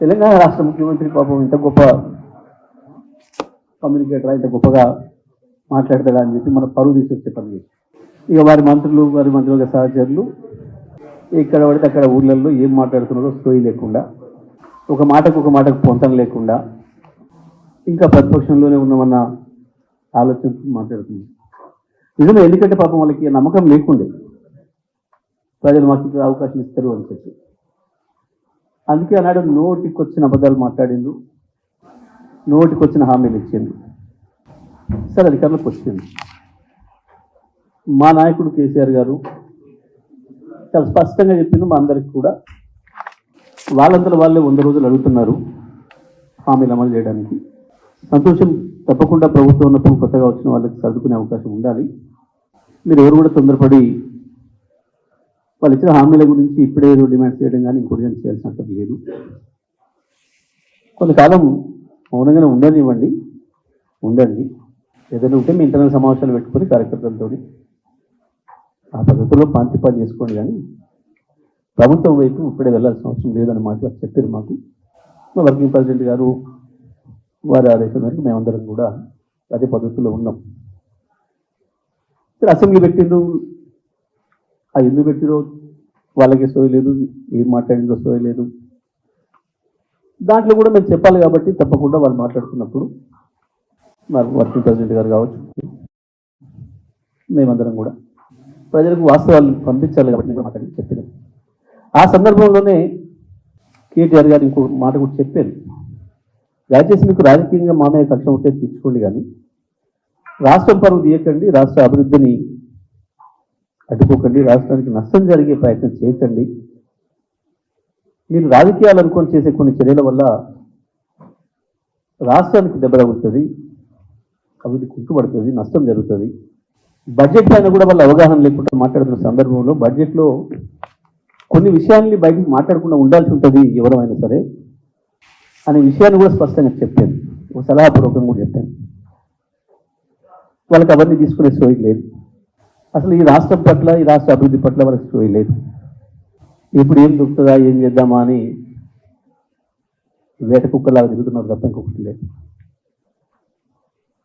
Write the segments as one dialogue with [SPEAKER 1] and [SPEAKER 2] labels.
[SPEAKER 1] తెలంగాణ రాష్ట్ర ముఖ్యమంత్రి పాపం ఇంత గొప్ప కమ్యూనికేటర్ ఇంత గొప్పగా మాట్లాడతాడా అని చెప్పి మన పరువు తీసుకొచ్చే పని ఇక వారి మంత్రులు వారి మంత్రుల సహచరులు ఇక్కడ పడితే అక్కడ ఊర్లలో ఏం మాట్లాడుతున్నారో సోయి లేకుండా ఒక మాటకు ఒక మాటకు పొంతం లేకుండా ఇంకా ప్రతిపక్షంలోనే ఉన్నామన్న ఆలోచన మాట్లాడుతుంది. నిజమే ఎందుకంటే పాపం వాళ్ళకి నమ్మకం లేకుండే. ప్రజలు మాకు అవకాశం ఇస్తారు అని చెప్పి. అందుకే అన్నాడు నోటికి వచ్చిన అబద్ధాలు మాట్లాడిండు నోటికి వచ్చిన హామీలు ఇచ్చిండు సార్ అధికారులకు వచ్చింది మా నాయకుడు కేసీఆర్ గారు చాలా స్పష్టంగా చెప్పిండు మా అందరికి కూడా. వాళ్ళందరూ వాళ్ళే వంద రోజులు అడుగుతున్నారు హామీలు అమలు చేయడానికి. సంతోషం తప్పకుండా ప్రభుత్వం ఉన్నప్పుడు కొత్తగా వచ్చిన వాళ్ళకి సర్దుకునే అవకాశం ఉండాలి. మీరు ఎవరు కూడా తొందరపడి వాళ్ళు ఇచ్చిన హామీల గురించి ఇప్పుడే డిమాండ్ చేయడం కానీ ఇంకోటి కానీ చేయాల్సిన లేదు. కొంతకాలం మౌనంగానే ఉండనివ్వండి ఉండండి. ఏదైనా ఉంటే మీ ఇంటర్నల్ సమావేశాలు పెట్టుకొని కార్యకర్తలతో ఆ పద్ధతిలో పాంతిపాలు చేసుకోండి కానీ ప్రభుత్వం వైపు ఇప్పుడే వెళ్ళాల్సిన అవసరం లేదని మాట చెప్పారు మాకు. మా వర్కింగ్ ప్రెసిడెంట్ గారు వారి ఆదేశం మేరకు మేమందరం కూడా అదే పద్ధతిలో ఉన్నాం. అసెంబ్లీ పెట్టిండ్రు ఆ ఎందుకు పెట్టిరో వాళ్ళకి సోయ లేదు ఏం మాట్లాడిందో సోయ లేదు. దాంట్లో కూడా మేము చెప్పాలి కాబట్టి తప్పకుండా వాళ్ళు మాట్లాడుతున్నప్పుడు మరి వర్కింగ్ ప్రెసిడెంట్ గారు కావచ్చు మేమందరం కూడా ప్రజలకు వాస్తవాలు పంపించాలి కాబట్టి మేము మాట్లాడి చెప్పినాం. ఆ సందర్భంలోనే కేటీఆర్ గారు ఇంకో మాట కూడా చెప్పారు. దయచేసి మీకు రాజకీయంగా మామయ్య కక్ష ఉంటే తీర్చుకోండి కానీ రాష్ట్రం పరువు తీయకండి రాష్ట్ర అభివృద్ధిని అడ్డుకోకండి రాష్ట్రానికి నష్టం జరిగే ప్రయత్నం చేయకండి మీరు రాజకీయాలు అనుకొని చేసే కొన్ని చర్యల వల్ల రాష్ట్రానికి దెబ్బ తగులుతుంది అభివృద్ధి కుంటుపడుతుంది నష్టం జరుగుతుంది. బడ్జెట్ పైన కూడా వాళ్ళ అవగాహన లేకుండా మాట్లాడుతున్న సందర్భంలో బడ్జెట్లో కొన్ని విషయాల్ని బయటికి మాట్లాడకుండా ఉండాల్సి ఉంటుంది ఎవరైనా సరే అనే విషయాన్ని కూడా స్పష్టంగా చెప్పాను ఒక సలహాపూర్వకంగా కూడా చెప్పాను వాళ్ళకి అవన్నీ తీసుకునే సోయి లేదు. అసలు ఈ రాష్ట్రం పట్ల ఈ రాష్ట్ర అభివృద్ధి పట్ల వాళ్ళకి సోయి లేదు. ఇప్పుడు ఏం దొరుకుతుందా ఏం చేద్దామా అని వేట కుక్కలాగా తిరుగుతున్నారు తప్ప ఇంకొకటి లేదు.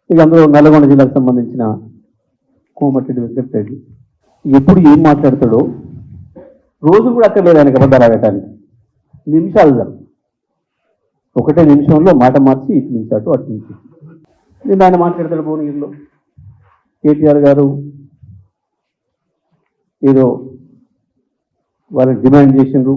[SPEAKER 1] ఇక అందులో నల్గొండ జిల్లాకు సంబంధించిన కోమటిరెడ్డి వెంకటరెడ్డి ఎప్పుడు ఏం మాట్లాడతాడో రోజు కూడా అక్కర్లేదు ఆయన ఆయనకి అబద్ధాలు ఆడటానికి. నిమిషాలు ఒకటే నిమిషంలో మాట మార్చి ఇటు నుంచి అటు అటు నుంచి. నేను ఆయన మాట్లాడతాడు భువనగిరిలో. కేటీఆర్ గారు ఏదో వాళ్ళని డిమాండ్ చేసిండ్రు
[SPEAKER 2] నవంబర్ బిల్లు కట్టకండి వచ్చే ఖర్చు మిగిలేదు మూడో ఏదో పెట్టారు డిమాండ్ మన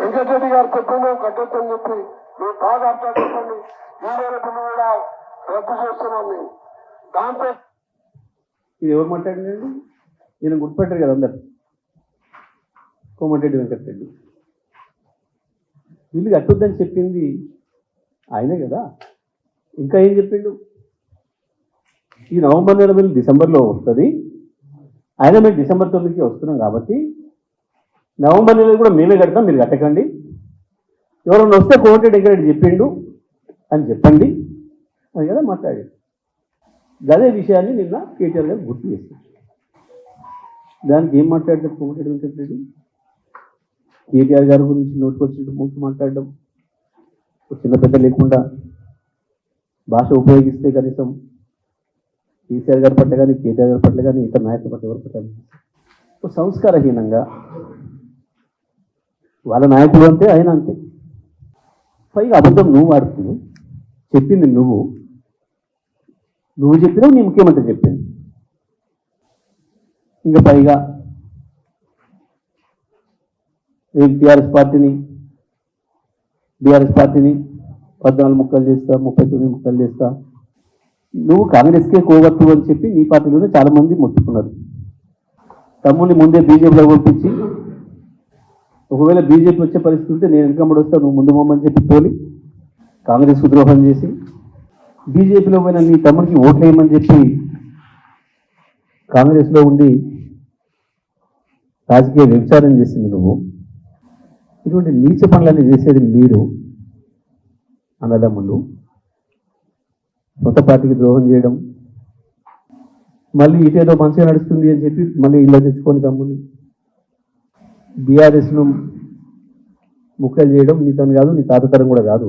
[SPEAKER 2] వెంకటరెడ్డి గారు చెప్పాను మీరు బాగా అర్థం చెప్పండి ఈ కూడా రద్దు చేస్తున్నాం మేము దాంతో
[SPEAKER 1] ఇది ఎవరు మాట్లాడిందండి ఈయన గుర్తుపెట్టారు కదా అందరు. కోమటిరెడ్డి వెంకటరెడ్డి. వీళ్ళు కట్టొద్దని చెప్పింది ఆయనే కదా. ఇంకా ఏం చెప్పిండు? ఈ నవంబర్ నెల మీద డిసెంబర్లో వస్తుంది. ఆయన మేము డిసెంబర్ తొమ్మిదికి వస్తున్నాం కాబట్టి నవంబర్ నెల కూడా మేమే కడతాం మీరు కట్టకండి. ఎవరైనా వస్తే కోటి వెంకటరెడ్డి చెప్పిండు అని చెప్పండి. అని కదా మాట్లాడాడు అదే విషయాన్ని నిన్న కేటీఆర్ గారు గుర్తు చేశారు. దానికి ఏం మాట్లాడతారు కోమటిరెడ్డి వెంకటరెడ్డి కేటీఆర్ గారి గురించి నోటుకొచ్చినట్టు ముందు మాట్లాడడం. చిన్న పెద్ద లేకుండా భాష ఉపయోగిస్తే కనీసం కేసీఆర్ గారి పట్ల కానీ కేటీఆర్ గారి పట్ల కానీ ఇతర నాయకుల పట్ల ఎవరి పట్ల కానీ సంస్కారహీనంగా వాళ్ళ నాయకులు అంతే ఆయన అంతే. పైగా అబద్ధం నువ్వు వాడుతున్నావు చెప్పింది నువ్వు. నువ్వు చెప్పినావు నీ ముఖ్యమంత్రి చెప్పింది. ఇంకా పైగా టీఆర్ఎస్ పార్టీని బీఆర్ఎస్ పార్టీని పద్నాలుగు ముక్కలు చేస్తా ముప్పై తొమ్మిది ముక్కలు చేస్తా. నువ్వు కాంగ్రెస్కే కోవత్తు అని చెప్పి నీ పార్టీలోనే చాలామంది మొత్తుకున్నారు. తమ్ముని ముందే బీజేపీలో పంపించి ఒకవేళ బీజేపీ వచ్చే పరిస్థితి ఉంటే నేను వెనకమ్మడి వస్తా నువ్వు ముందు మమ్మని చెప్పి తోలి కాంగ్రెస్ ద్రోహం చేసి బీజేపీలో పోయిన నీ తమ్ముడికి ఓట్లేయమని చెప్పి కాంగ్రెస్లో ఉండి రాజకీయ వ్యభిచారం చేసింది నువ్వు. ఇటువంటి నీచ పనులన్నీ చేసేది మీరు అన్నదమ్ములు. సొంత పార్టీకి ద్రోహం చేయడం మళ్ళీ ఇటేదో మంచిగా నడుస్తుంది అని చెప్పి మళ్ళీ ఇల్లు తెచ్చుకొని తమ్ముని బీఆర్ఎస్ను ముక్కలు చేయడం నీ తను కాదు నీ తాతతరం కూడా కాదు.